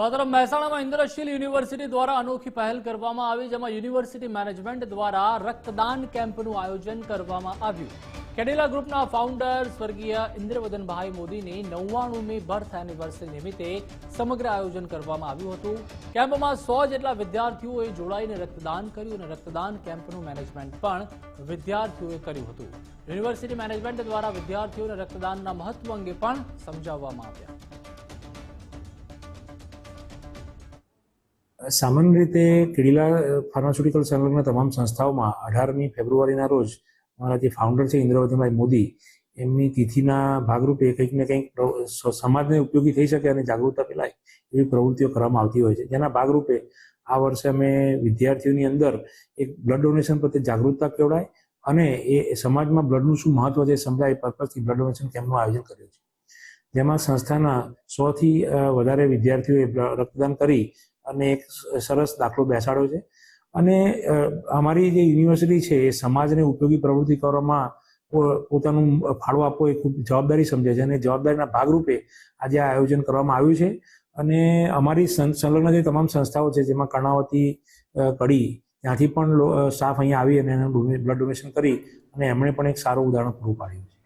તો આ તરફ મહેસાણામાં ઇન્દ્રશીલ યુનિવર્સિટી દ્વારા અનોખી પહેલ કરવામાં આવી, જેમાં યુનિવર્સિટી મેનેજમેન્ટ દ્વારા રક્તદાન કેમ્પનું આયોજન કરવામાં આવ્યું. કેડિલા ગ્રુપના ફાઉન્ડર સ્વર્ગીય ઇન્દ્રવદનભાઈ મોદીની નવ્વાણુમી બર્થ એનિવર્સરી નિમિત્તે સમગ્ર આયોજન કરવામાં આવ્યું હતું. કેમ્પમાં સો જેટલા વિદ્યાર્થીઓએ જોડાઈને રક્તદાન કર્યું અને રક્તદાન કેમ્પનું મેનેજમેન્ટ પણ વિદ્યાર્થીઓએ કર્યું હતું. યુનિવર્સિટી મેનેજમેન્ટ દ્વારા વિદ્યાર્થીઓને રક્તદાનના મહત્વ અંગે પણ સમજાવવામાં આવ્યા. સામાન્ય રીતે કેડીલા ફાર્માસ્યુટિકલ સંલગ્ન તમામ સંસ્થાઓમાં અઢારમી ફેબ્રુઆરીના રોજ અમારા જે ફાઉન્ડર છે ઇન્દ્રવતીભાઈ મોદી, એમની તિથિના ભાગરૂપે કંઈક ને કંઈક સમાજને ઉપયોગી થઈ શકે અને જાગૃતતા ફેલાય એવી પ્રવૃત્તિઓ કરવામાં આવતી હોય છે. જેના ભાગરૂપે આ વર્ષે અમે વિદ્યાર્થીઓની અંદર એક બ્લડ ડોનેશન પ્રત્યે જાગૃતતા કેવડાય અને એ સમાજમાં બ્લડનું શું મહત્વ છે સમજાય એ પર્પઝથી બ્લડ ડોનેશન કેમ્પનું આયોજન કર્યું છે. જેમાં સંસ્થાના સોથી વધારે વિદ્યાર્થીઓએ રક્તદાન કરી અને એક સરસ દાખલો બેસાડ્યો છે. અને અમારી જે યુનિવર્સિટી છે એ સમાજને ઉપયોગી પ્રવૃત્તિ કરવામાં પોતાનું ફાળો આપવો એ ખૂબ જવાબદારી સમજે છે અને જવાબદારીના ભાગરૂપે આજે આ આયોજન કરવામાં આવ્યું છે. અને અમારી સંલગ્ન જે તમામ સંસ્થાઓ છે, જેમાં કર્ણાવતી કડી, ત્યાંથી પણ સ્ટાફ અહીંયા આવી અને બ્લડ ડોનેશન કરી અને એમણે પણ એક સારું ઉદાહરણ પૂરું પાડ્યું છે.